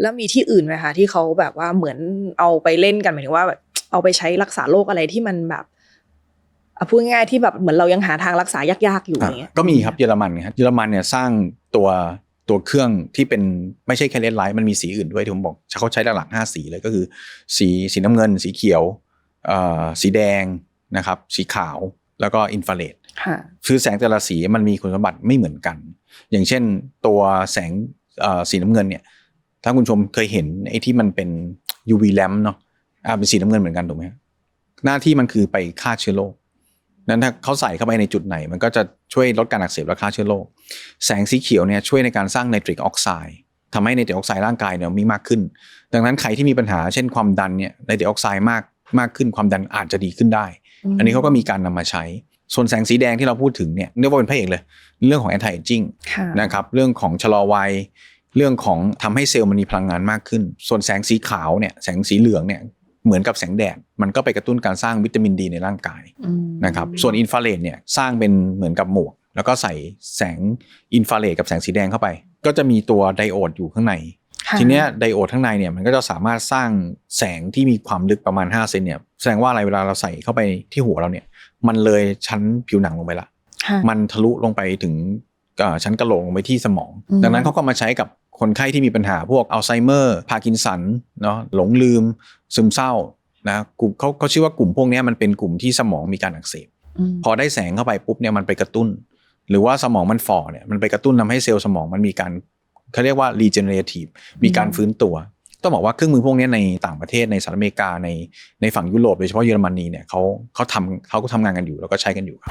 แล้วมีที่อื่นไหมคะที่เขาแบบว่าเหมือนเอาไปเล่นกันหมายถึงว่าแบบเอาไปใช้รักษาโรคอะไรที่มันแบบอะพูดง่ายๆที่แบบเหมือนเรายังหาทางรักษายากๆอยู่อย่างเงี้ยก็มีครับเยอรมันครับเยอรมันเนี่ยสร้างตัวตัวเครื่องที่เป็นไม่ใช่แค่เลนส์ไลท์มันมีสีอื่นด้วยที่ผมบอกเขาใช้หลักๆห้าสีเลยก็คือ สีสีน้ำเงิน สีเขียวเอ่อสีแดงนะครับสีขาวแล้วก็อินฟราเรดค่ะคือแสงแต่ละสีมันมีคุณสมบัติไม่เหมือนกัน อย่างเช่นตัวแสงเอ่อสีน้ำเงินเนี่ย ถ้าคุณชมเคยเห็นไอ้ที่มันเป็น UV lamp เนาะอ่าเป็นสีน้ำเงินเหมือนกันถูกไหมครับหน้าที่มันคือไปฆ่าเชื้อโรคนั้นถ้าเขาใส่เข้าไปในจุดไหน มันก็จะช่วยลดการอักเสบและฆ่าเชื้อโรคแสงสีเขียวเนี่ยช่วยในการสร้างไนตริกออกไซด์ทำให้ไนตริกออกไซด์ร่างกายเนี่ยมีมากขึ้น ดังนั้นใครที่มีปัญหาเช่นความดันเนี่ยไนตริกออกไซด์มากมากขึ้นความดันอาจจะดีขึ้นได้ อันนี้เขาก็มีการนำมาใช้ ส่วนแสงสีแดงที่เราพูดถึงเนี่ยเรียกว่าเป็นพระเอกเลย เรื่องของ anti aging ค่ะนะครับเรื่องของชะลอวัย เรื่องของทำให้เซลล์มันมีพลังงานมากขึ้น ส่วนแสงสีขาวเนี่ยแสงสีเหลืองเนี่ยเหมือนกับแสงแดด มันก็ไปกระตุ้นการสร้างวิตามินดีในร่างกายอืมนะครับส่วนอินฟราเรดเนี่ยสร้างเป็นเหมือนกับหมวก แล้วก็ใส่แสงอินฟราเรดกับแสงสีแดงเข้าไป ก็จะมีตัวไดโอดอยู่ข้างในค่ะทีเนี้ยไดโอดข้างในเนี่ยมันก็จะสามารถสร้างแสงที่มีความลึกประมาณ5เซนเนี่ยแสดงว่าอะไรเวลาเราใส่เข้าไปที่หัวเราเนี่ยมันเลยชั้นผิวหนังลงไปละค่ะมันทะลุลงไปถึงเอ่อชั้นกระโหลกลงไปที่สมองอืมดังนั้นเขาก็มาใช้กับ คนไข้ที่มีปัญหาพวกอัลไซเมอร์พาร์กินสันเนาะหลงลืม ซึมเศร้านะกลุ่มเขาเขาชื่อว่ากลุ่มพวกเนี้ยมันเป็นกลุ่มที่สมองมีการอักเสบมพอได้แสงเข้าไปปุ๊บเนี่ยมันไปกระตุ้น หรือว่าสมองมันฝ่อเนี่ยมันไปกระตุ้นทำให้เซลล์สมองมันมีการเขาเรียกว่า regenerative มีการฟื้นตัว ต้องบอกว่าเครื่องมือพวกเนี้ยในต่างประเทศในสหรัฐอเมริกาในในฝั่งยุโรปโดยเฉพาะเยอรมนีเนี่ยเขาเขาทำเขาก็ทำงานกันอยู่แล้วก็ใช้กันอยู่ครับ